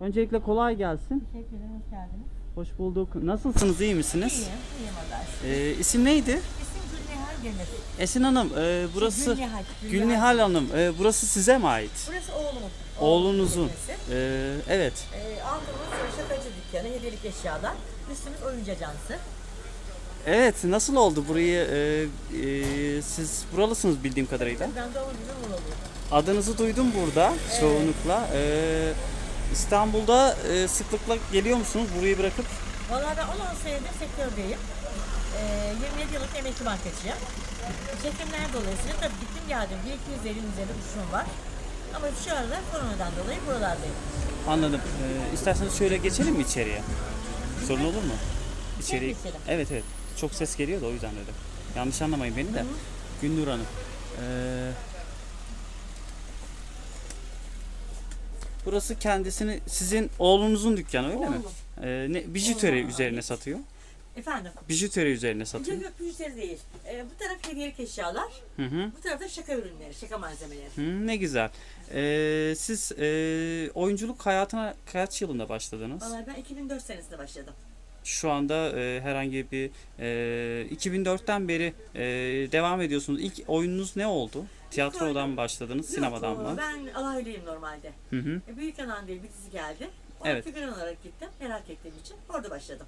Öncelikle kolay gelsin. Teşekkür ederim, hoş geldiniz. Hoş bulduk. Nasılsınız, iyi misiniz? İyiyim, iyiyim Allah'a şükür. Ee, isim neydi? İsim Gülnihal Demir. Esin Hanım, e, burası Gülnihal, Gülnihal Hanım. e, burası size mi ait? Burası oğlumun. Oğlunuzun. Ee, evet. Ee, altımız şakacı dükkanı, hediyelik eşyalar. Üstümüz oyuncu ajansı. Evet, nasıl oldu burayı? e, e, siz buralısınız bildiğim kadarıyla. Ben doğum günüm. Adınızı duydum burada çoğunlukla. Ee, İstanbul'da e, sıklıkla geliyor musunuz burayı bırakıp? Vallahi ben 16 senedir sektördeyim. Ee, 27 yıllık emekli bankacıyım. Çekimler dolayısıyla tabii gittim geldim. 1250'nin üzerinde uçuşum var. Ama şu aralar koronadan dolayı buralardayım. Anladım. Ee, isterseniz şöyle geçelim mi içeriye? Sorun olur mu? İçeriye. geçelim. Evet evet. Çok ses geliyor da o yüzden dedim. Yanlış anlamayın beni de. Gündür Hanım. Ee, burası kendisini sizin oğlunuzun dükkanı öyle mi? Oğlum. Ee, ne bijuteri Oğluma üzerine satıyor. Efendim? Bijuteri üzerine satıyor. Yok yok müşteri değil. Ee, bu taraf hediyelik eşyalar. Hı hı. Bu tarafta şaka ürünleri, şaka malzemeleri. Hı, ne güzel. Ee, siz e, oyunculuk hayatına kaç yılında başladınız? Vallahi ben 2004 senesinde başladım. Şu anda e, herhangi bir e, 2004'ten beri e, devam ediyorsunuz. İlk oyununuz ne oldu? Tiyatrodan mı başladınız, sinemadan Yok, mı? Ben alaylıyım normalde. Hı hı. E, Büyük Anan diye bir dizi geldi. Ona Evet. figüran olarak gittim. Merak ettiğim için orada başladım.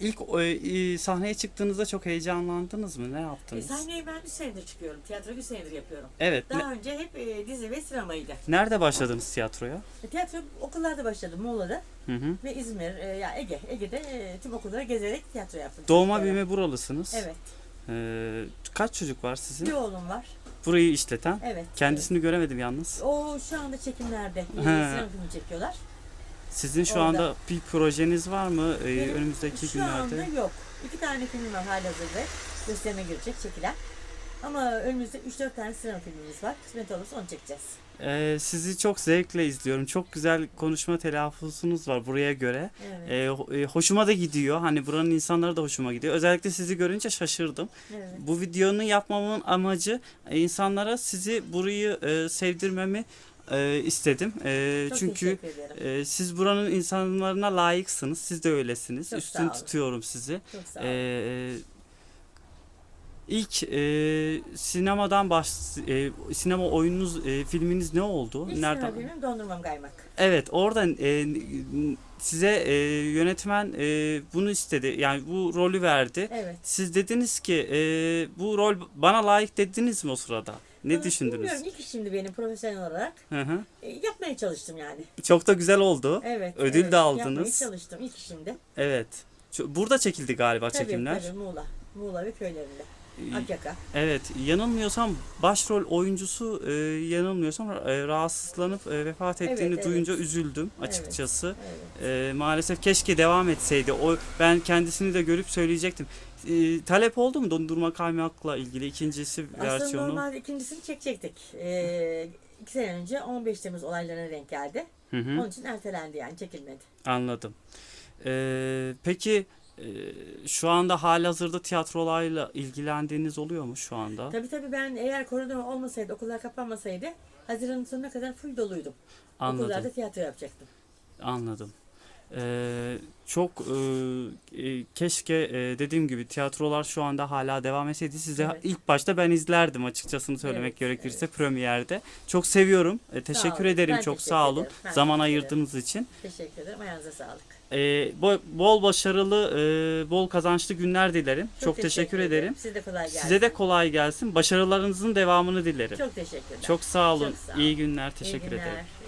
İlk e, e, sahneye çıktığınızda çok heyecanlandınız mı? Ne E, yaptınız? sahneye ben 3 senedir çıkıyorum. Tiyatro 3 senedir yapıyorum. Evet. ne- Daha önce hep e, dizi ve sinemaydı. nerede başladınız tiyatroya? E, tiyatro okullarda başladım Muğla'da Hı hı. ve İzmir, e, ya Ege. Ege'de e, tüm okullara gezerek tiyatro yaptım. Doğma çocuklara. büyüme buralısınız. Evet. Ee, kaç çocuk var sizin? Bir oğlum var. Burayı işleten. Evet. Kendisini göremedim yalnız. O şu anda çekimlerde. Sinema filmi çekiyorlar. Sizin şu Orada. anda bir projeniz var mı ee, Benim önümüzdeki Şu günlerde? anda yok. İki tane film var halihazırda. Gösterime girecek çekilen. Ama önümüzde 3-4 tane sinema filmimiz var. Kısmet olursa onu çekeceğiz. Ee, sizi çok zevkle izliyorum. Çok güzel konuşma telaffuzunuz var buraya göre. Evet. Ee, e, hoşuma da gidiyor. Hani buranın insanları da hoşuma gidiyor. Özellikle sizi görünce şaşırdım. evet. Bu videonun yapmamın amacı e, insanlara sizi burayı e, sevdirmemi e, istedim. E, Çok çünkü e, siz buranın insanlarına layıksınız. Siz de öylesiniz. Çok Üstün olun. tutuyorum sizi. Çok sağ E, olun. İlk e, sinemadan baş e, sinema oyununuz e, filminiz ne oldu? İlk Nereden? sinema filmim Dondurmam Kaymak. Evet, oradan e, size e, yönetmen e, bunu istedi. Yani bu rolü verdi. Evet. Siz dediniz ki e, bu rol bana layık dediniz mi o sırada? Ne Ama düşündünüz? Bilmiyorum ilk işimdi benim profesyonel olarak. Hı hı. E, yapmaya çalıştım yani. Çok da güzel oldu. Evet. Ödül evet. de aldınız. Yapmaya çalıştım ilk işimdi. Evet. Burada çekildi galiba Tabii çekimler. tabii Muğla. Muğla ve köylerinde. Akyaka. Evet, yanılmıyorsam başrol oyuncusu e, yanılmıyorsam e, rahatsızlanıp e, vefat Evet, ettiğini evet. duyunca üzüldüm açıkçası. Evet. E, maalesef keşke devam etseydi. O ben kendisini de görüp söyleyecektim. E, talep oldu mu dondurma kaymakla ilgili ikincisi Aslında versiyonu? normalde ikincisini çekecektik. Ee, iki sene önce 15 Temmuz olaylarına denk geldi. Hı hı. Onun için ertelendi yani çekilmedi. Anladım. Ee, peki e, şu anda halihazırda tiyatrolarla ilgilendiğiniz oluyor mu şu anda? Tabii tabii ben eğer korona olmasaydı, okullar kapanmasaydı Haziran'ın sonuna kadar full doluydum. Anladım. Okullarda tiyatro yapacaktım. Anladım. Ee, çok e, e, keşke e, dediğim gibi tiyatrolar şu anda hala devam etseydi. Size Evet. ilk başta ben izlerdim açıkçasını söylemek Evet, gerekirse premierde. Çok seviyorum. E, teşekkür ederim Ben çok teşekkür sağ olun. ederim. Ben Zaman teşekkür ayırdığınız için. Teşekkür ederim. Ayağınıza sağlık. E, bo- bol başarılı, e, bol kazançlı günler dilerim. Çok, teşekkür, ederim. Size de kolay gelsin. Size de kolay gelsin. Başarılarınızın devamını dilerim. Çok teşekkürler. Çok sağ olun. Çok sağ olun. İyi günler. İyi Teşekkür günler, ederim. iyi